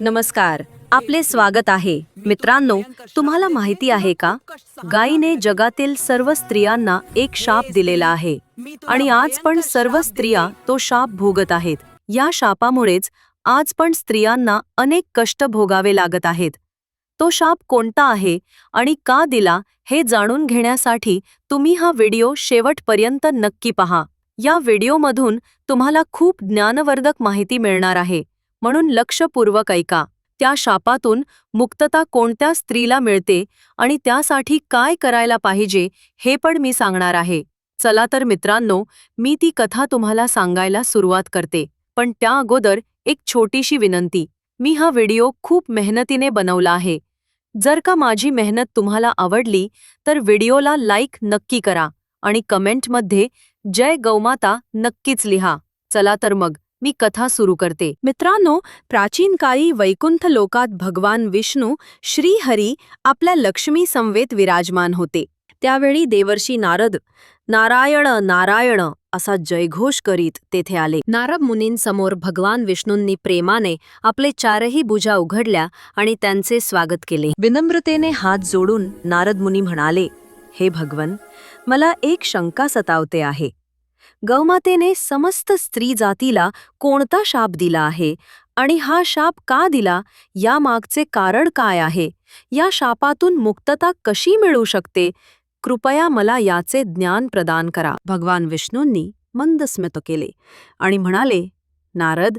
नमस्कार आपले स्वागत आहे. मित्रांनो तुम्हाला माहिती आहे का? गायीने जगातील सर्व स्त्रियांना एक शाप दिलेला आहे. आणि आज पण सर्व स्त्रिया तो शाप भोगत आहेत. या शापामुळेच आज पण स्त्रियांना अनेक कष्ट भोगावे लागत आहेत. तो शाप कोणता आहे आणि का दिला हे जाणून घेण्यासाठी तुम्ही हा व्हिडिओ शेवटपर्यंत नक्की पहा. या व्हिडिओमधून तुम्हाला खूप ज्ञानवर्धक माहिती मिळणार आहे. म्हणून लक्षपूर्वक ऐका. त्या शापातून मुक्तता कोणत्या स्त्रीला मिळते आणि त्यासाठी काय करायला पाहिजे हे पण मी सांगणार आहे. चला तर मित्रांनो मी ती कथा तुम्हाला सांगायला सुरुवात करते. पण त्या अगोदर एक छोटीशी विनंती. मी हा व्हिडिओ खूप मेहनतीने बनवला आहे. जर का माझी मेहनत तुम्हाला आवडली तर व्हिडिओला लाईक नक्की करा आणि कमेंटमध्ये जय गौमाता नक्कीच लिहा. चला तर मग मी कथा सुरू करते. मित्रांनो प्राचीन काळी वैकुंठ लोकात भगवान विष्णू श्रीहरी आपल्या लक्ष्मी संवेत विराजमान होते. त्यावेळी देवर्षी नारद नारायण नारायण असा जयघोष करीत तेथे आले. नारद मुनींसमोर भगवान विष्णूंनी प्रेमाने आपले चारही भुजा उघडल्या आणि त्यांचे स्वागत केले. विनम्रतेने हात जोडून नारद मुनी म्हणाले हे भगवन मला एक शंका सतावते आहे. गौमातेने समस्त स्त्री जातीला कोणता शाप दिला आहे? आणि हा शाप का दिला? यामागचे कारण काय आहे? या शापातून मुक्तता कशी मिळू शकते? कृपया मला याचे ज्ञान प्रदान करा. भगवान विष्णूंनी मंदस्मित केले आणि म्हणाले नारद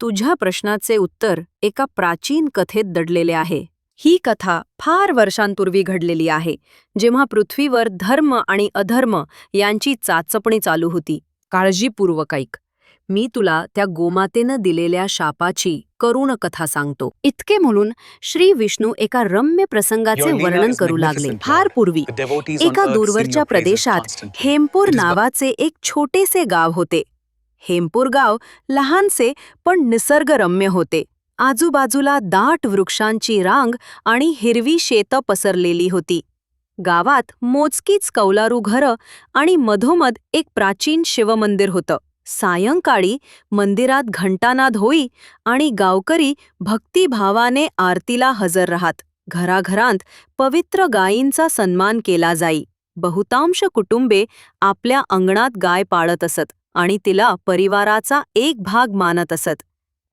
तुझ्या प्रश्नाचे उत्तर एका प्राचीन कथेत दडलेले आहे. ही कथा फार वर्षांपूर्वी घडलेली आहे जेव्हा पृथ्वीवर धर्म आणि अधर्म यांची चाचपणी चालू होती. काळजीपूर्वक ऐक. मी तुला त्या गोमातेनं दिलेल्या शापाची करुण कथा सांगतो. इतके म्हणून श्री विष्णू एका रम्य प्रसंगाचे वर्णन करू लागले. फार पूर्वी एका दूरवरच्या प्रदेशात हेमपूर नावाचे एक छोटेसे गाव होते. हेमपूर गाव लहानसे पण निसर्गरम्य होते. आजूबाजूला दाट वृक्षांची रांग आणि हिरवी शेतं पसरलेली होती. गावात मोजकीच कौलारू घरं आणि मधोमध एक प्राचीन शिवमंदिर होतं. सायंकाळी मंदिरात घंटानाद होई आणि गावकरी भक्तिभावाने आरतीला हजर राहत. घराघरांत पवित्र गायींचा सन्मान केला जाई. बहुतांश कुटुंबे आपल्या अंगणात गाय पाळत असत आणि तिला परिवाराचा एक भाग मानत असत.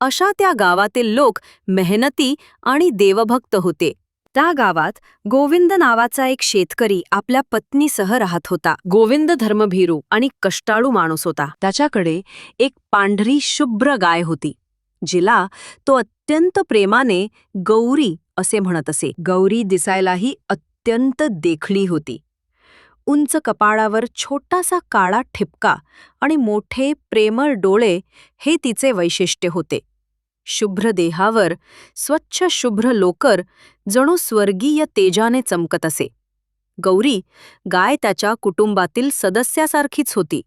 अशा त्या गावातील लोक मेहनती आणि देवभक्त होते. त्या गावात गोविंद नावाचा एक शेतकरी आपल्या पत्नीसह राहत होता. गोविंद धर्मभीरू आणि कष्टाळू माणूस होता. त्याच्याकडे एक पांढरी शुभ्र गाय होती जिला तो अत्यंत प्रेमाने गौरी असे म्हणत असे. गौरी दिसायलाही अत्यंत देखणी होती. उंच कपाळावर छोटासा काळा ठिपका आणि मोठे प्रेमळ डोळे हे तिचे वैशिष्ट्य होते. शुभ्र देहावर स्वच्छ शुभ्र लोकर जणू स्वर्गीय तेजाने चमकत असे. गौरी गाय त्याच्या कुटुंबातील सदस्यासारखीच होती.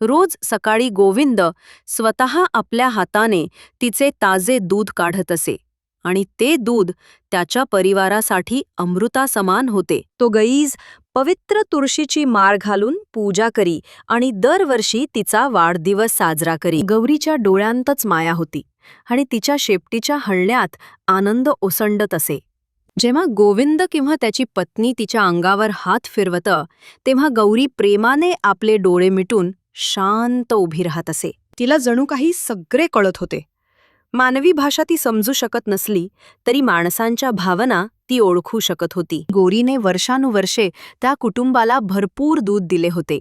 रोज सकाळी गोविंद स्वतः आपल्या हाताने तिचे ताजे दूध काढत असे आणि ते दूध त्याच्या परिवारासाठी अमृतासमान होते. तो गईज पवित्र तुळशीची माळ घालून पूजा करी आणि दरवर्षी तिचा वाढदिवस साजरा करी. गौरीच्या डोळ्यांतच माया होती आणि तिच्या शेपटीच्या हळण्यात आनंद ओसंडत असे. जेव्हा गोविंद किंवा त्याची पत्नी तिच्या अंगावर हात फिरवतं तेव्हा गौरी प्रेमाने आपले डोळे मिटून शांत उभी राहत असे. तिला जणू काही सगळे कळत होते. मानवी भाषा ती समजू शकत नसली तरी माणसांच्या भावना ती ओळखू शकत होती. गोरीने वर्षानुवर्षे त्या कुटुंबाला भरपूर दूध दिले होते.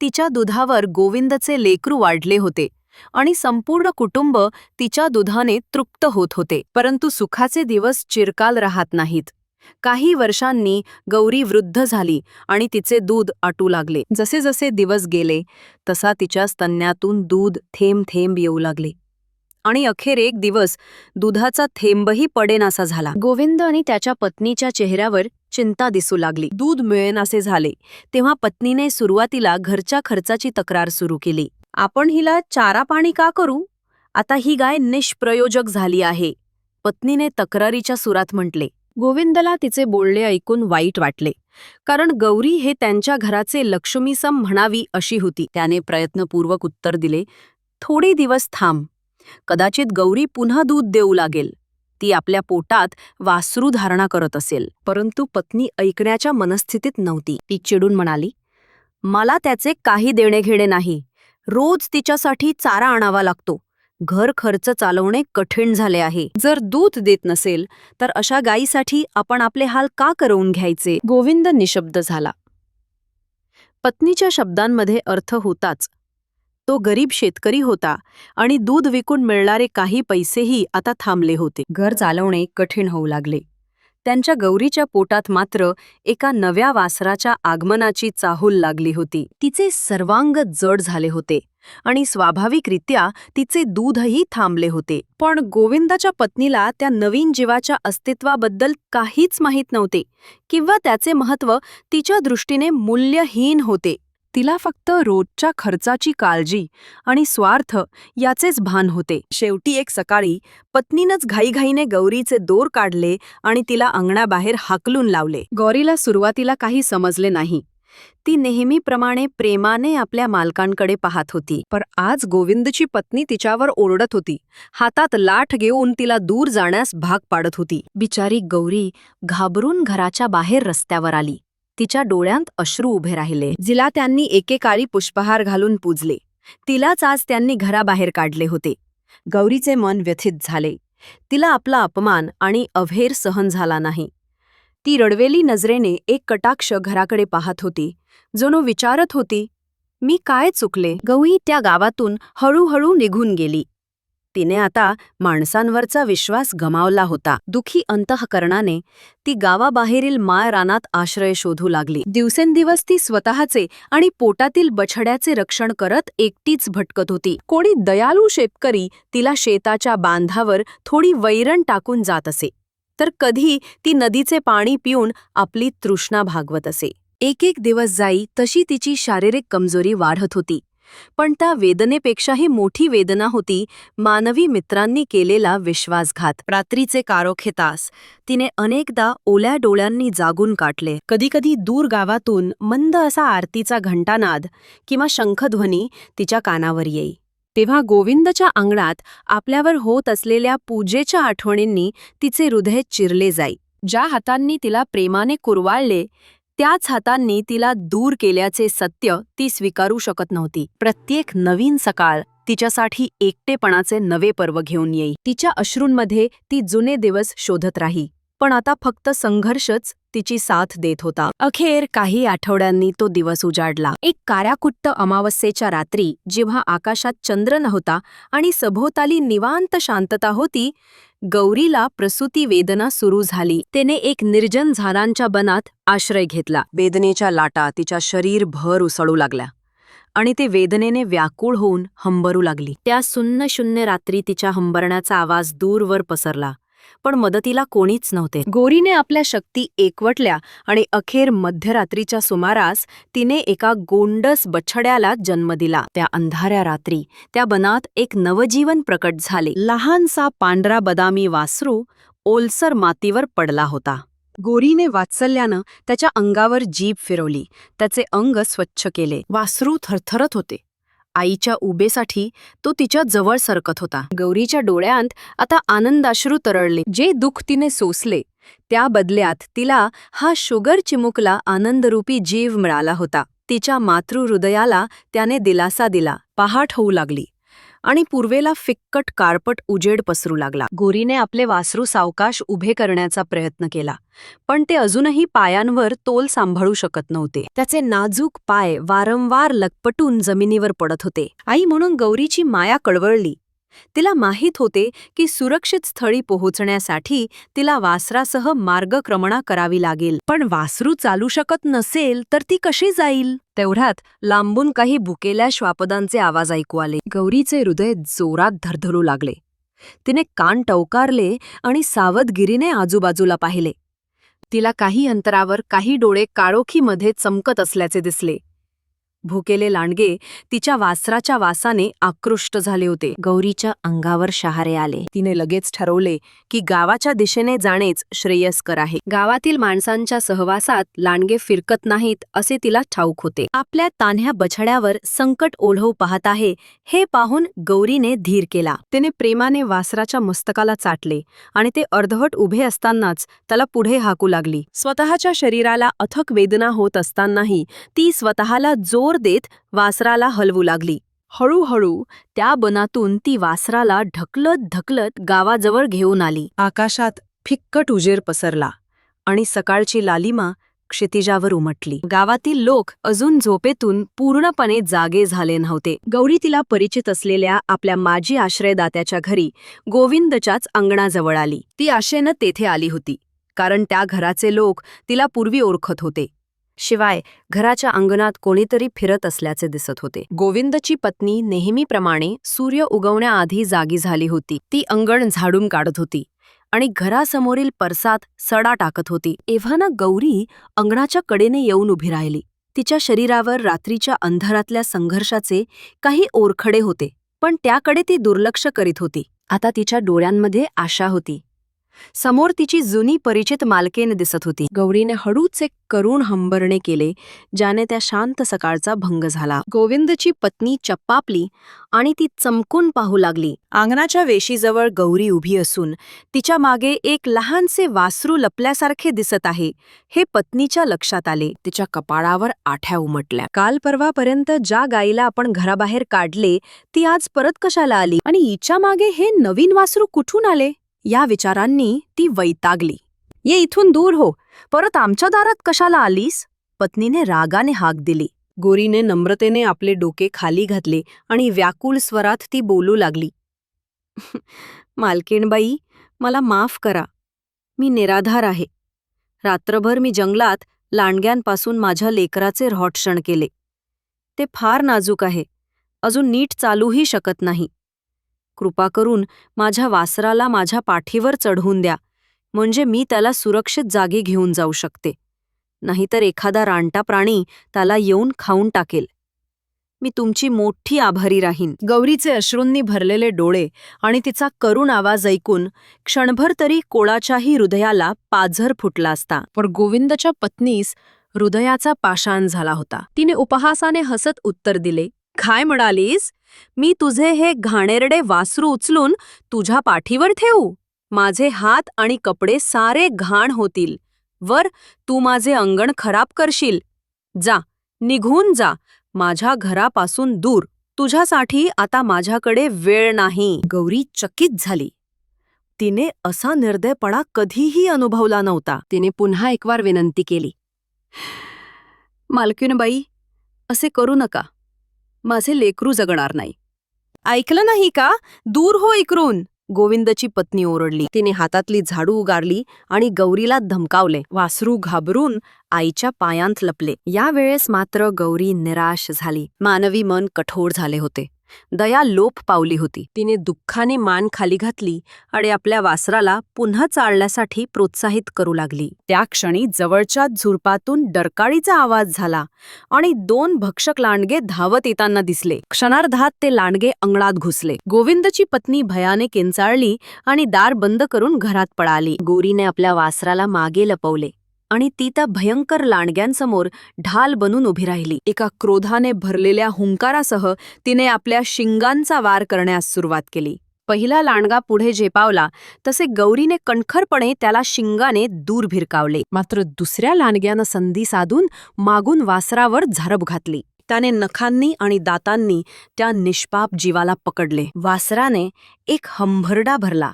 तिच्या दुधावर गोविंदचे लेकरू वाढले होते आणि संपूर्ण कुटुंब तिच्या दुधाने तृप्त होत होते. परंतु सुखाचे दिवस चिरकाल राहत नाहीत. काही वर्षांनी गौरी वृद्ध झाली आणि तिचे दूध आटू लागले. जसे जसे दिवस गेले तसा तिच्या स्तन्यातून दूध थेंब थेंब येऊ लागले. आणि अखेर एक दिवस दुधाचा थेंबही पडेनासा झाला. गोविंद आणि त्याच्या पत्नीच्या चेहऱ्यावर चिंता दिसू लागली. दूध मिळेनासे झाले तेव्हा पत्नीने सुरुवातीला घरच्या खर्चाची तक्रार सुरू केली. आपण हिला चारा पाणी का करू? आता ही गाय निष्प्रयोजक झाली आहे पत्नीने तक्रारीच्या सुरात म्हटले. गोविंदला तिचे बोलणे ऐकून वाईट वाटले कारण गौरी हे त्यांच्या घराचे लक्ष्मीसम म्हणावी अशी होती. त्याने प्रयत्नपूर्वक उत्तर दिले थोडे दिवस थांब कदाचित गौरी पुन्हा दूध देऊ लागेल. ती आपल्या पोटात वासरू धारणा करत असेल. परंतु पत्नी ऐकण्याच्या मनस्थितीत नव्हती. ती चिडून म्हणाली मला त्याचे काही देणे घेणे नाही. रोज तिच्यासाठी चारा आणावा लागतो. घर खर्च चालवणे कठीण झाले आहे. जर दूध देत नसेल तर अशा गायीसाठी आपण आपले हाल का करवून घ्यायचे? गोविंद निशब्द झाला. पत्नीच्या शब्दांमध्ये अर्थ होताच तो गरीब शेतकरी होता आणि दूध विकून मिळणारे काही पैसेही आता थांबले होते. घर चालवणे कठीण होऊ लागले. त्यांच्या गौरीच्या पोटात मात्र एका नव्या वासराच्या आगमनाची चाहूल लागली होती. तिचे सर्वांग जड झाले होते आणि स्वाभाविकरित्या तिचे दूधही थांबले होते. पण गोविंदाच्या पत्नीला त्या नवीन जीवाच्या अस्तित्वाबद्दल काहीच माहीत नव्हते किंवा त्याचे महत्त्व तिच्या दृष्टीने मूल्यहीन होते. तिला फक्त रोजच्या खर्चाची काळजी आणि स्वार्थ याचेच भान होते. शेवटी एक सकाळी पत्नीनंच घाईघाईने गौरीचे दोर काढले आणि तिला अंगणाबाहेर हाकलून लावले. गौरीला सुरुवातीला काही समजले नाही. ती नेहमीप्रमाणे प्रेमाने आपल्या मालकांकडे पाहत होती. पर आज गोविंदची पत्नी तिच्यावर ओरडत होती. हातात लाठ घेऊन तिला दूर जाण्यास भाग पाडत होती. बिचारी गौरी घाबरून घराच्या बाहेर रस्त्यावर आली. तिच्या डोळ्यांत अश्रू उभे राहिले. जिला त्यांनी एकेकाळी पुष्पहार घालून पूजले. तिलाच आज त्यांनी घराबाहेर काढले होते. गौरीचे मन व्यथित झाले. तिला आपला अपमान आणि अव्हेर सहन झाला नाही. ती रडवेली नजरेने एक कटाक्ष घराकडे पाहत होती. जणू विचारत होती मी काय चुकले? गौई त्या गावातून हळूहळू निघून गेली. तिने आता माणसांवरचा विश्वास गमावला होता. दुखी अंतःकरणाने ती गावाबाहेरील माय रानात आश्रय शोधू लागली. दिवसेंदिवस ती स्वतःचे आणि पोटातील बछड्याचे रक्षण करत एकटीच भटकत होती. कोणी दयालू शेतकरी तिला शेताच्या बांधावर थोडी वैरण टाकून जात असे. तर कधी ती नदीचे पाणी पिऊन आपली तृष्णा भागवत असे. एक एक दिवस जाई तशी तिची शारीरिक कमजोरी वाढत होती. पण त्या वेदनेपेक्षाही मोठी वेदना होती मानवी मित्रांनी केलेला विश्वासघात. रात्रीचे कारोखे तास. तिने अनेकदा ओल्या डोळ्यांनी जागून काटले. कधीकधी दूर गावातून मंद असा आरतीचा घंटानाद किंवा शंखध्वनी तिच्या कानावर येई. तेव्हा गोविंदच्या अंगणात आपल्यावर होत असलेल्या पूजेच्या आठवणींनी तिचे हृदय चिरले जाई. ज्या हातांनी तिला प्रेमाने कुरवाळले त्याच हातांनी तिला दूर केल्याचे सत्य ती स्वीकारू शकत नव्हती. प्रत्येक नवीन सकाळ तिच्यासाठी एकटेपणाचे नवे पर्व घेऊन येई. तिच्या अश्रूंमध्ये ती जुने दिवस शोधत राही पण आता फक्त संघर्षच तिची साथ देत होता. अखेर काही आठवड्यांनी तो दिवस उजाडला. एक काराकुट्ट अमावस्येच्या रात्री जेव्हा आकाशात चंद्र नव्हता आणि सभोवताली निवांत शांतता होती गौरीला प्रसूती वेदना सुरू झाली. तिने एक निर्जन झाडांच्या बनात आश्रय घेतला. वेदनेच्या लाटा तिच्या शरीर भर उसळू लागल्या आणि ते वेदनेने व्याकुळ होऊन हंबरू लागली. त्या सुन्न शून्य रात्री तिच्या हंबरण्याचा आवाज दूरवर पसरला. पण मदतीला कोणीच नव्हते. गोरीने आपल्या शक्ती एकवटल्या आणि अखेर मध्यरात्रीच्या सुमारास तिने एका गोंडस बछड्याला जन्म दिला. त्या अंधाऱ्या रात्री त्या बनात एक नवजीवन प्रकट झाले. लहानसा पांढरा बदामी वासरू ओलसर मातीवर पडला होता. गोरीने वात्सल्यानं त्याच्या अंगावर जीभ फिरवली. त्याचे अंग स्वच्छ केले. वासरू थरथरत होते. आईच्या उबेसाठी तो तिच्या जवळ सरकत होता. गौरीच्या डोळ्यांत आता आनंदाश्रू तरळले. जे दुःख तिने सोसले त्या बदल्यात तिला हा शुगर चिमुकला आनंदरूपी जीव मिळाला होता. तिच्या मातृहृदयाला त्याने दिलासा दिला. पहाट होऊ लागली. आणि पूर्वेला फिक्कट कारपट उजेड पसरू लागला. गोरीने आपले वासरू सावकाश उभे करण्याचा प्रयत्न केला पण ते अजूनही पायांवर तोल सांभाळू शकत नव्हते. त्याचे नाजूक पाय वारंवार लकपटून जमिनीवर पडत होते. आई म्हणून गौरीची माया कळवळली तिला माहीत होते की सुरक्षित स्थळी पोहोचण्यासाठी तिला वासरासह मार्गक्रमणा करावी लागेल. पण वासरू चालू शकत नसेल तर ती कशी जाईल? तेवढ्यात लांबून काही बुकेल्या श्वापदांचे आवाज ऐकू आले. गौरीचे हृदय जोरात धरधरू लागले. तिने कान टवकारले आणि सावधगिरीने आजूबाजूला पाहिले. तिला काही अंतरावर काही डोळे काळोखीमध्ये चमकत असल्याचे दिसले. भुकेले लांडगे तिच्या वासराच्या वासाने आकृष्ट झाले होते. गौरीच्या अंगावर शहारे आले. तिने लगेच ठरवले की गावाच्या दिशेने जाणेच श्रेयस्कर आहे. गावातील माणसांच्या सहवासात लांडगे फिरकत नाहीत असे तिला ठाऊक होते. आपल्या तान्ह्या बछड्यावर संकट ओढवू पाहत आहे हे पाहून गौरीने धीर केला. तिने प्रेमाने वासराच्या मस्तकाला चाटले आणि ते अर्धवट उभे असतानाच त्याला पुढे हाकू लागली. स्वतःच्या शरीराला अथक वेदना होत असतानाही ती स्वतःला जोर देत वासराला हलवू लागली. हळूहळू त्या बनातून ती वासराला ढकलत ढकलत गावाजवळ घेऊन आली. आकाशात फिक्कट उजेर पसरला आणि सकाळची लालिमा क्षितिजावर उमटली. गावातील लोक अजून झोपेतून पूर्णपणे जागे झाले नव्हते. गौरी तिला परिचित असलेल्या आपल्या माजी आश्रयदात्याच्या घरी गोविंदच्याच अंगणाजवळ आली. ती आशेनं तेथे आली होती कारण त्या घराचे लोक तिला पूर्वी ओळखत होते. शिवाय घराच्या अंगणात कोणीतरी फिरत असल्याचे दिसत होते. गोविंदची पत्नी नेहमीप्रमाणे सूर्य उगवण्याआधी जागी झाली होती. ती अंगण झाडून काढत होती आणि घरासमोरील परसात सडा टाकत होती. एव्हा ना गौरी अंगणाच्या कडेने येऊन उभी राहिली. तिच्या शरीरावर रात्रीच्या अंधारातल्या संघर्षाचे काही ओरखडे होते पण त्याकडे ती दुर्लक्ष करीत होती. आता तिच्या डोळ्यांमध्ये आशा होती. समोर तिची जुनी परिचित मालकेन दिसत होती. गौरीने हळूच एक करुण हंबरणे केले ज्याने त्या शांत सकाळचा भंग झाला. गोविंदची पत्नी चप्पापली आणि ती चमकून पाहू लागली. अंगणाच्या वेशीजवळ गौरी उभी असून तिच्यामागे एक लहानसे वासरू लपल्यासारखे दिसत आहे हे पत्नीच्या लक्षात आले. तिच्या कपाळावर आठ्या उमटल्या. काल परवापर्यंत ज्या गाईला आपण घराबाहेर काढले ती आज परत कशाला आली? आणि हिच्या मागे हे नवीन वासरू कुठून आले? या विचारांनी ती वैतागली. ये इथून दूर हो. परत आमच्या दारात कशाला आलीस? पत्नीने रागाने हाक दिली. गोरीने नम्रतेने आपले डोके खाली घातले आणि व्याकुळ स्वरात ती बोलू लागली. मालकीणबाई मला माफ करा. मी निराधार आहे. रात्रभर मी जंगलात लांडग्यांपासून माझ्या लेकराचे रॉटशण केले. ते फार नाजूक आहे. अजून नीट चालूही शकत नाही. कृपा करून माझ्या वासराला माझ्या पाठीवर चढवून द्या म्हणजे मी त्याला सुरक्षित जागी घेऊन जाऊ शकते. नाहीतर एखादा रानटा प्राणी त्याला येऊन खाऊन टाकेल. मी तुमची मोठी आभारी राहीन. गौरीचे अश्रूंनी भरलेले डोळे आणि तिचा करुण आवाज ऐकून क्षणभर तरी कोळाच्याही हृदयाला पाझर फुटला असता. पण गोविंदच्या पत्नीस हृदयाचा पाषाण झाला होता. तिने उपहासाने हसत उत्तर दिले काय म्हणालीस? मी तुझे हे घाणेरडे वासरू उचलून तुझ्या पाठीवर ठेवू? माझे हात आणि कपडे सारे घाण होतील. वर तू माझे अंगण खराब करशील. जा निघून जा. माझ्या घरापासून दूर. तुझ्यासाठी आता माझ्याकडे वेळ नाही. गौरी चकित झाली. तिने असा निर्दयपणा कधीही अनुभवला नव्हता. तिने पुन्हा एकवार विनंती केली. मालकीनबाई असे करू नका. माझे लेकरू जगणार नाही. ऐकलं नाही का? दूर हो इकरून गोविंदची पत्नी ओरडली. तिने हातातली झाडू उगारली आणि गौरीला धमकावले. वासरू घाबरून आईच्या पायांत लपले. यावेळेस मात्र गौरी निराश झाली. मानवी मन कठोर झाले होते. दया लोप पावली होती. तिने दुःखाने मान खाली घातली आणि आपल्या वासराला पुन्हा चालण्यासाठी प्रोत्साहित करू लागली. त्या क्षणी जवळच्या झुरपातून डरकाळीचा आवाज झाला आणि दोन भक्षक लांडगे धावत येताना दिसले. क्षणार्धात ते लांडगे अंगणात घुसले. गोविंदची पत्नी भयाने किंचाळली आणि दार बंद करून घरात पळाली. गोरीने आपल्या वासराला मागे लपवले. आणि ती त्या भयंकर लांडग्यांसमोर ढाल बनून उभी राहिली. एका क्रोधाने भरलेल्या हुंकारासह तिने आपल्या शिंगांचा वार करण्यास सुरुवात केली. पहिला लांडगा पुढे झेपावला तसे गौरीने कणखरपणे त्याला शिंगाने दूर भिरकावले. मात्र दुसऱ्या लांडग्यानं संधी साधून मागून वासरावर झारप घातली. त्याने नखांनी आणि दातांनी त्या निष्पाप जीवाला पकडले. वासराने एक हंभरडा भरला.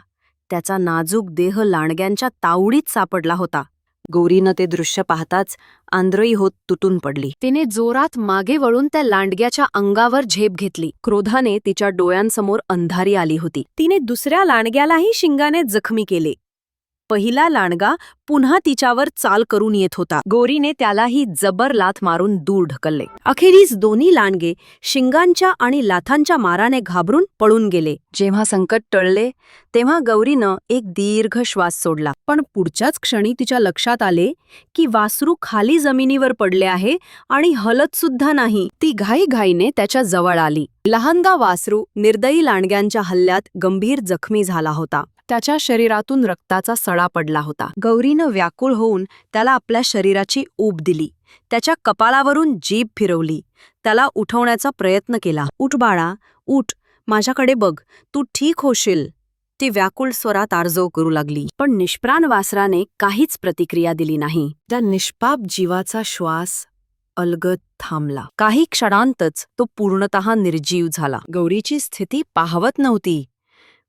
त्याचा नाजूक देह लांडग्यांच्या तावडीत सापडला होता. गौरीनं ते दृश्य पाहताच आंध्रई होत तुटून पडली. तिने जोरात मागे वळून त्या लांडग्याच्या अंगावर झेप घेतली. क्रोधाने तिच्या डोळ्यांसमोर अंधारी आली होती. तिने दुसऱ्या लांडग्यालाही शिंगाने जखमी केले. पहिला लांडगा पुन्हा तिच्यावर चाल करून येत होता. गोरीने त्यालाही जबर लाथ मारून दूर ढकलले. अखेरीस दोन्ही लांडगे शिंगांच्या आणि लाथांच्या माराने घाबरून पळून गेले. जेव्हा संकट टळले तेव्हा गौरीनं एक दीर्घ श्वास सोडला. पण पुढच्याच क्षणी तिच्या लक्षात आले की वासरू खाली जमिनीवर पडले आहे आणि हलत सुद्धा नाही. ती घाईघाईने त्याच्याजवळ आली. लहानगा वासरू निर्दयी लांडग्यांच्या हल्ल्यात गंभीर जखमी झाला होता. त्याच्या शरीरातून रक्ताचा सडा पडला होता. गौरीनं व्याकुळ होऊन त्याला आपल्या शरीराची ऊब दिली. त्याच्या कपाळावरून जीभ फिरवली. त्याला उठवण्याचा प्रयत्न केला. उठ बाळा उठ. माझ्याकडे बघ. तू ठीक होशील. ती व्याकुळ स्वरात आर्जव करू लागली. पण निष्प्राण वासराने काहीच प्रतिक्रिया दिली नाही. त्या निष्पाप जीवाचा श्वास अलगद थांबला. काही क्षणांतच तो पूर्णतः निर्जीव झाला. गौरीची स्थिती पाहवत नव्हती.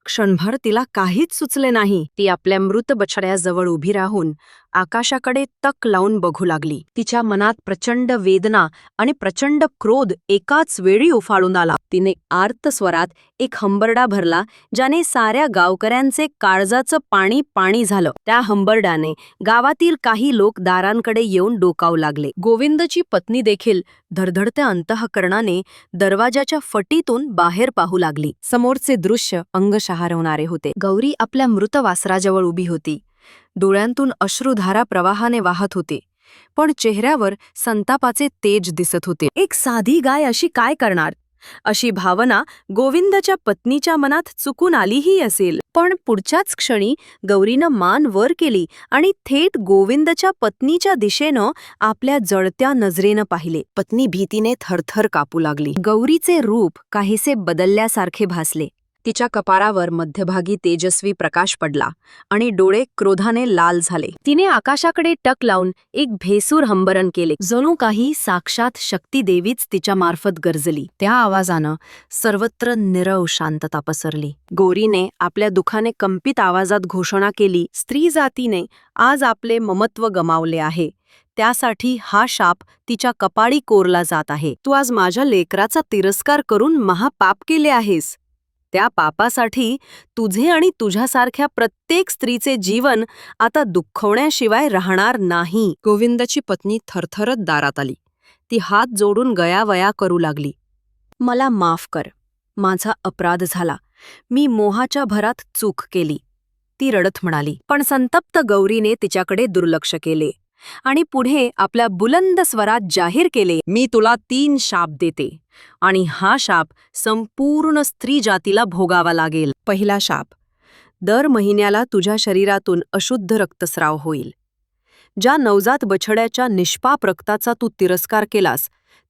क्षणभर तिला काहीच सुचले नाही. ती आपल्या मृत बछड्याजवळ उभी राहून आकाशाकडे तक लावून बघू लागली. तिच्या मनात प्रचंड वेदना आणि प्रचंड क्रोध एकाच वेळी उफाळून आला. तिने आर्त स्वरात एक हंबरडा भरला ज्याने साऱ्या गावकऱ्यांचे काळजाचं पाणी पाणी झालं. त्या हंबरड्याने गावातील काही लोक दारांकडे येऊन डोकावू लागले. गोविंदची पत्नी देखील धडधडत्या अंतःकरणाने दरवाजाच्या फटीतून बाहेर पाहू लागली. समोरचे दृश्य अंग शहारवणारे होते. गौरी आपल्या मृत वासराजवळ उभी होती. डोळ्यांतून अश्रुधारा प्रवाहाने वाहत होते पण चेहऱ्यावर संतापाचे तेज दिसत होते. एक साधी गाय अशी काय करणार? अशी भावना गोविंदच्या पत्नीच्या मनात चुकून आलीही असेल. पण पुढच्याच क्षणी गौरीनं मान वर केली आणि थेट गोविंदच्या पत्नीच्या दिशेनं आपल्या जळत्या नजरेनं पाहिले. पत्नी भीतीने थरथर कापू लागली. गौरीचे रूप काहीसे बदलल्यासारखे भासले. तिच्या कपारावर मध्यभागी तेजस्वी प्रकाश पडला आणि डोळे क्रोधाने लाल झाले. तिने आकाशाकडे टक लावून एक भेसूर हंबरण केले. जणू काही साक्षात शक्तीदेवीच तिच्या मार्फत गरजली. त्या आवाजानं सर्वत्र निरव शांतता पसरली. गोरीने आपल्या दुखाने कंपित आवाजात घोषणा केली स्त्री जातीने आज आपले ममत्व गमावले आहे. त्यासाठी हा शाप तिच्या कपाळी कोरला जात आहे. तू आज माझ्या लेकराचा तिरस्कार करून महापाप केले आहेस. त्या पापासाठी तुझे आणि तुझ्यासारख्या प्रत्येक स्त्रीचे जीवन आता दुःखवण्याशिवाय राहणार नाही. गोविंदाची पत्नी थरथरत दारात आली. ती हात जोडून गयावया करू लागली. मला माफ कर. माझा अपराध झाला. मी मोहाच्या भरात चूक केली. ती रडत म्हणाली. पण संतप्त गौरीने तिच्याकडे दुर्लक्ष केले. आणि पुढे आपल्या बुलंद स्वरात जाहीर केले मी तुला तीन शाप देते. आणि हा शाप संपूर्ण स्त्री जातीला भोगावा लागेल. पहिला शाप दर महिन्याला तुझ्या शरीरातून अशुद्ध रक्तस्राव होईल. ज्या नवजात बछड्याच्या निष्पाप रक्ताचा तू तिरस्कार केलास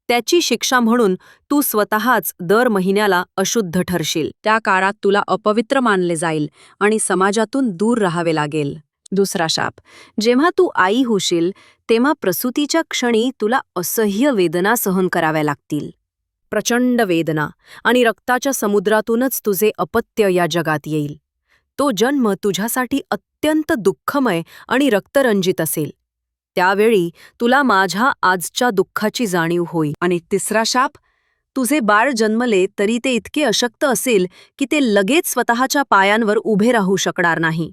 त्याची शिक्षा म्हणून तू स्वतःच दर महिन्याला अशुद्ध ठरशील. त्या काळात तुला अपवित्र मानले जाईल आणि समाजातून दूर राहावे लागेल. दुसरा शाप. जेव्हा तू आई होशील तेव्हा प्रसूतीच्या क्षणी तुला असह्य वेदना सहन कराव्या लागतील. प्रचंड वेदना आणि रक्ताच्या समुद्रातूनच तुझे अपत्य या जगात येईल. तो जन्म तुझ्यासाठी अत्यंत दुःखमय आणि रक्तरंजित असेल. त्यावेळी तुला माझ्या आजच्या दुःखाची जाणीव होईल. आणि तिसरा शाप तुझे बाळ जन्मले तरी ते इतके अशक्त असेल की ते लगेच स्वतःच्या पायांवर उभे राहू शकणार नाही.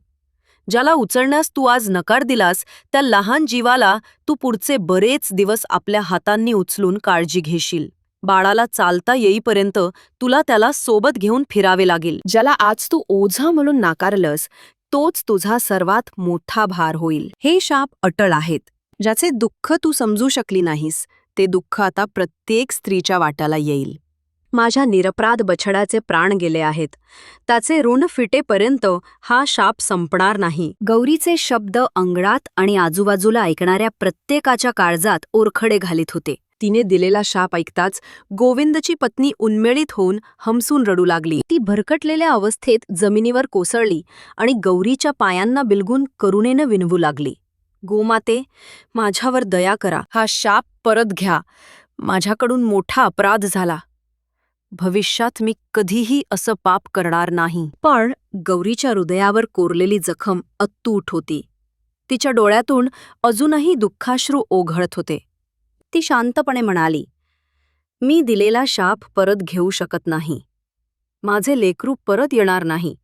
ज्याला उचलण्यास तू आज नकार दिलास त्या लहान जीवाला तू पुढचे बरेच दिवस आपल्या हातांनी उचलून काळजी घेशील. बाळाला चालता येईपर्यंत तुला त्याला सोबत घेऊन फिरावे लागेल. ज्याला आज तू ओझा म्हणून नाकारलंस तोच तुझा सर्वात मोठा भार होईल. हे शाप अटळ आहेत. ज्याचे दुःख तू समजू शकली नाहीस ते दुःख आता प्रत्येक स्त्रीच्या वाट्याला येईल. माझ्या निरपराध बछड्याचे प्राण गेले आहेत. त्याचे ऋण फिटेपर्यंत हा शाप संपणार नाही. गौरीचे शब्द अंगणात आणि आजूबाजूला ऐकणाऱ्या प्रत्येकाच्या काळजात ओरखडे घालीत होते. तिने दिलेला शाप ऐकताच गोविंदची पत्नी उन्मेळीत होऊन हमसून रडू लागली. ती भरकटलेल्या अवस्थेत जमिनीवर कोसळली आणि गौरीच्या पायांना बिलगून करुणेनं विनवू लागली. गोमाते माझ्यावर दया करा. हा शाप परत घ्या. माझ्याकडून मोठा अपराध झाला. भविष्यात मी कधीही असं पाप करणार नाही. पण गौरीच्या हृदयावर कोरलेली जखम अत्तूट होती. तिच्या डोळ्यातून अजूनही दुःखाश्रू ओघळत होते. ती शांतपणे म्हणाली मी दिलेला शाप परत घेऊ शकत नाही. माझे लेकरू परत येणार नाही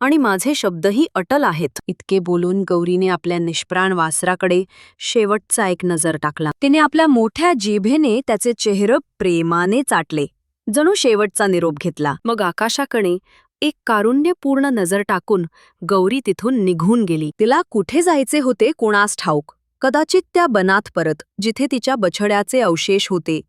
आणि माझे शब्दही अटल आहेत. इतके बोलून गौरीने आपल्या निष्प्राण वासराकडे शेवटचा एक नजर टाकला. तिने आपल्या मोठ्या जिभेने त्याचे चेहरे प्रेमाने चाटले. जणू शेवटचा निरोप घेतला. मग आकाशाकडे एक कारुण्यपूर्ण नजर टाकून गौरी तिथून निघून गेली. तिला कुठे जायचे होते कोणास ठाऊक? कदाचित त्या बनात परत जिथे तिच्या बछड्याचे अवशेष होते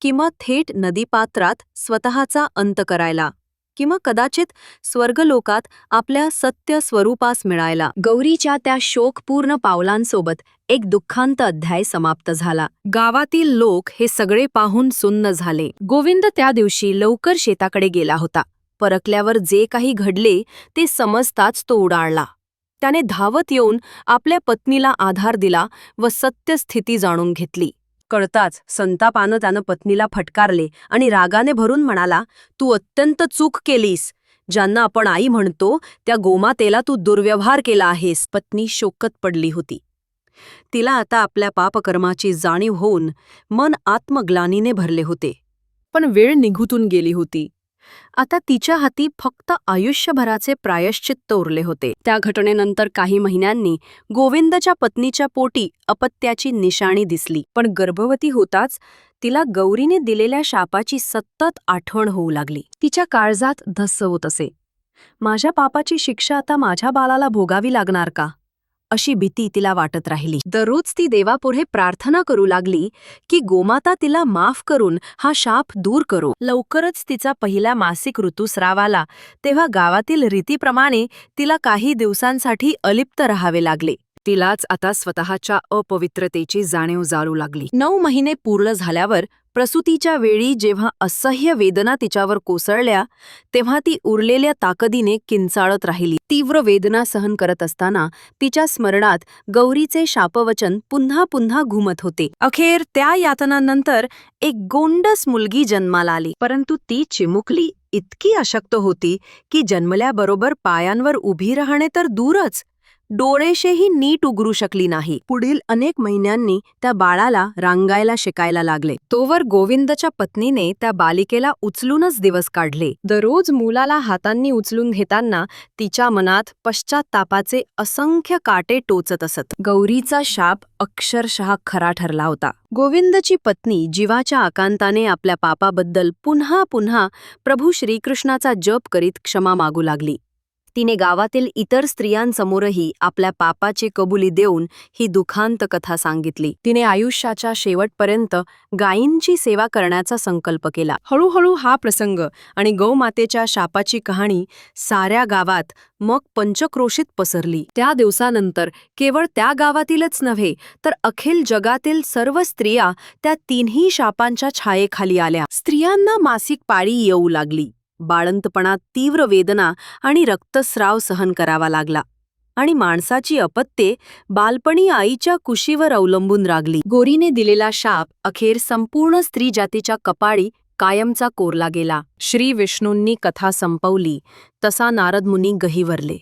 किंवा थेट नदीपात्रात स्वतःचा अंत करायला. किंवा कदाचित स्वर्गलोकात आपल्या सत्य स्वरूपास मिळायला. गौरीच्या त्या शोकपूर्ण पावलांसोबत एक दुःखांत अध्याय समाप्त झाला. गावातील लोक हे सगळे पाहून सुन्न झाले. गोविंद त्या दिवशी लवकर शेताकडे गेला होता. परकल्यावर जे काही घडले ते समजताच तो उडाळला. त्याने धावत येऊन आपल्या पत्नीला आधार दिला व सत्यस्थिती जाणून घेतली. कळताच संतापानं त्यानं पत्नीला फटकारले आणि रागाने भरून म्हणाला तू अत्यंत चूक केलीस. ज्यांना आपण आई म्हणतो त्या गोमातेला तू दुर्व्यवहार केला आहेस. पत्नी शोकत पडली होती. तिला आता आपल्या पापकर्माची जाणीव होऊन मन आत्मग्लानीने भरले होते. पण वेळ निघूतून गेली होती. आता तिच्या हाती फक्त आयुष्यभराचे प्रायश्चित्त उरले होते. त्या घटनेनंतर काही महिन्यांनी गोविंदच्या पत्नीच्या पोटी अपत्याची निशाणी दिसली. पण गर्भवती होताच तिला गौरीने दिलेल्या शापाची सतत आठवण होऊ लागली. तिच्या काळजात धस्स होत असे. माझ्या पापाची शिक्षा आता माझ्या बालाला भोगावी लागणार का? अशी भीती तिला वाटत राहिली. दररोज ती देवापुढे प्रार्थना करू लागली की गोमाता तिला माफ करून हा शाप दूर करो. लवकरच तिचा पहिला मासिक ऋतुस्राव आला तेव्हा गावातील रीतीप्रमाणे तिला काही दिवसांसाठी अलिप्त राहावे लागले. तिलाच आता स्वतःच्या अपवित्रतेची जाणीव जाळू लागली. नऊ महिने पूर्ण झाल्यावर प्रसूतीच्या वेळी जेव्हा असह्य वेदना तिच्यावर कोसळल्या तेव्हा ती उरलेल्या ताकदीने किंचाळत राहिली. तीव्र वेदना सहन करत असताना तिच्या स्मरणात गौरीचे शापवचन पुन्हा पुन्हा घुमत होते. अखेर त्या यातनानंतर एक गोंडस मुलगी जन्माला आली. परंतु ती चिमुकली इतकी अशक्त होती की जन्मल्याबरोबर पायांवर उभी राहणे तर दूरच. डोळेशेही नीट उघडू शकली नाही. पुढील अनेक महिन्यांनी त्या बाळाला रांगायला शिकायला लागले. तोवर गोविंदच्या पत्नीने त्या बालिकेला उचलूनच दिवस काढले. दररोज मुलाला हातांनी उचलून घेताना तिच्या मनात पश्चात्तापाचे असंख्य काटे टोचत असत. गौरीचा शाप अक्षरशः खरा ठरला होता. गोविंदची पत्नी जीवाच्या आकांताने आपल्या पापाबद्दल पुन्हा पुन्हा प्रभू श्रीकृष्णाचा जप करीत क्षमा मागू लागली. तिने गावातील इतर स्त्रियांसमोरही आपल्या पापाची कबुली देऊन ही दुखांत कथा सांगितली. तिने आयुष्याच्या शेवटपर्यंत गायींची सेवा करण्याचा संकल्प केला. हळूहळू हा प्रसंग आणि गौमातेच्या शापाची कहाणी साऱ्या गावात मग पंचक्रोशीत पसरली. त्या दिवसानंतर केवळ त्या गावातीलच नव्हे तर अखिल जगातील सर्व स्त्रिया त्या तिन्ही शापांच्या छायेखाली आल्या. स्त्रियांना मासिक पाळी येऊ लागली. बाळंतपणात तीव्र वेदना आणि रक्तस्राव सहन करावा लागला आणि माणसाची अपत्ये बालपणी आईच्या कुशीवर अवलंबून रागली. गोरीने दिलेला शाप अखेर संपूर्ण स्त्री जातीच्या कपाळी कायमचा कोरला गेला. श्री विष्णूंनी कथा संपवली. तसा नारदमुनी गहिवरले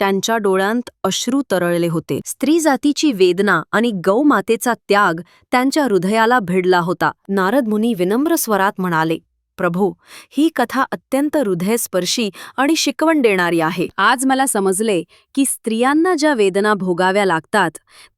त्यांच्या डोळ्यांत अश्रू तरळले होते. स्त्री जातीची वेदना आणि गौमातेचा त्याग त्यांच्या हृदयाला भिडला होता. नारदमुनी विनम्र स्वरात म्हणाले प्रभो ही कथा अत्यंत हृदयस्पर्शी आणि शिकवण देणारी आहे. आज मला समजले की स्त्रियांना ज्या वेदना भोगाव्या लागतात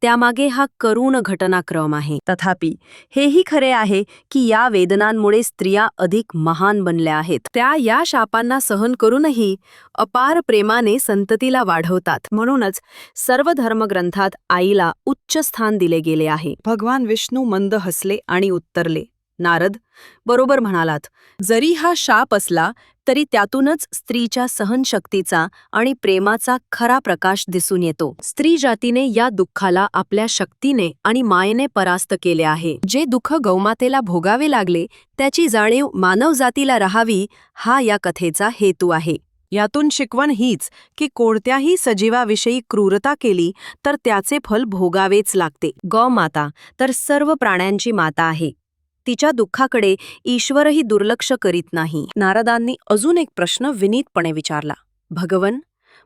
त्यामागे हा करुण घटनाक्रम आहे. तथापि हेही खरे आहे की या वेदनांमुळे स्त्रिया अधिक महान बनल्या आहेत. त्या या शापांना सहन करूनही अपार प्रेमाने संततीला वाढवतात. म्हणूनच सर्व धर्मग्रंथात आईला उच्च स्थान दिले गेले आहे. भगवान विष्णू मंद हसले आणि उत्तरले नारद बरोबर म्हणालात जरी हा शाप असला तरी त्यातूनच स्त्रीच्या सहनशक्तीचा आणि प्रेमाचा खरा प्रकाश दिसून येतो. स्त्री जातीने या दुःखाला आपल्या शक्तीने आणि मायेने परास्त केले आहे. जे दुःख गौमातेला भोगावे लागले त्याची जाणीव मानवजातीला राहावी हा या कथेचा हेतू आहे. यातून शिकवण हीच की कोणत्याही सजीवाविषयी क्रूरता केली तर त्याचे फल भोगावेच लागते. गौमाता तर सर्व प्राण्यांची माता आहे. तिच्या दुःखाकडे ईश्वरही दुर्लक्ष करीत नाही. नारदांनी अजून एक प्रश्न विनीतपणे विचारला. भगवन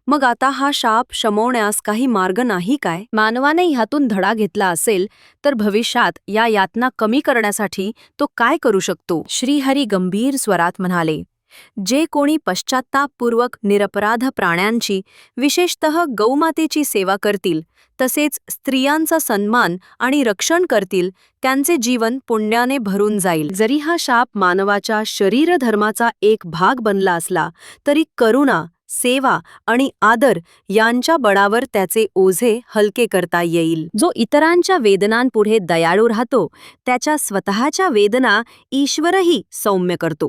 मग आता हा शाप शमवण्यास काही मार्ग नाही काय? मानवाने ह्यातून धडा घेतला असेल तर भविष्यात या यातना कमी करण्यासाठी तो काय करू शकतो? श्रीहरी गंभीर स्वरात म्हणाले जे कोणी पश्चात्तापपूर्वक निरपराध प्राण्यांची विशेषतः गौमातेची सेवा करतील तसेच स्त्रियांचा सन्मान आणि रक्षण करतील त्यांचे जीवन पुण्याने भरून जाईल. जरी हा शाप मानवाच्या शरीरधर्माचा एक भाग बनला असला तरी करुणा सेवा आणि आदर यांच्या बळावर त्याचे ओझे हलके करता येईल. जो इतरांच्या वेदनांपुढे दयाळू राहतो त्याच्या स्वतःच्या वेदना ईश्वरही सौम्य करतो.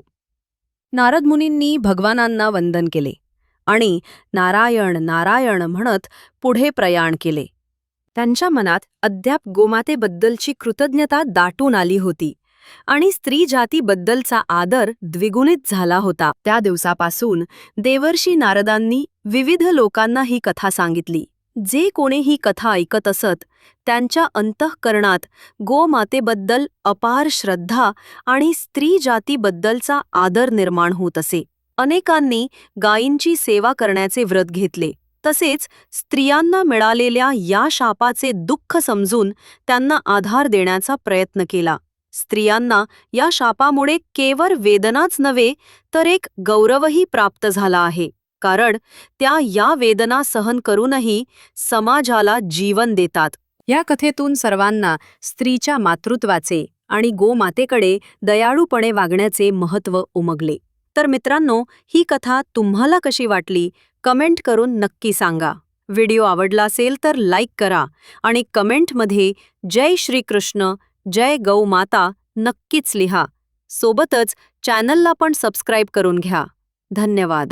नारद मुनींनी भगवानांना वंदन केले आणि नारायण नारायण म्हणत पुढे प्रयाण केले. त्यांच्या मनात अद्याप गोमातेबद्दलची कृतज्ञता दाटून आली होती आणि स्त्री जातीबद्दलचा आदर द्विगुणित झाला होता. त्या दिवसापासून देवर्षी नारदांनी विविध लोकांना ही कथा सांगितली. जे कोणी ही कथा ऐकत असत त्यांच्या अंतःकरणात गोमातेबद्दल अपार श्रद्धा आणि स्त्री जातीबद्दलचा आदर निर्माण होत असे. अनेकांनी गायींची सेवा करण्याचे व्रत घेतले. तसेच स्त्रियांना मिळालेल्या या शापाचे दुःख समजून त्यांना आधार देण्याचा प्रयत्न केला. स्त्रियांना या शापामुळे केवळ वेदनाच नव्हे तर एक गौरवही प्राप्त झाला आहे. कारण त्या या वेदना सहन करूनही समाजाला जीवन देतात. या कथेतून सर्वांना स्त्रीच्या मातृत्वाचे आणि गोमातेकडे दयाळूपणे वागण्याचे महत्त्व उमगले. तर मित्रांनो ही कथा तुम्हाला कशी वाटली? कमेंट करून नक्की सांगा. व्हिडिओ आवडला असेल तर लाईक करा आणि कमेंटमध्ये जय श्रीकृष्ण जय गौ माता नक्कीच लिहा. सोबतच चॅनलला पण सबस्क्राईब करून घ्या. धन्यवाद.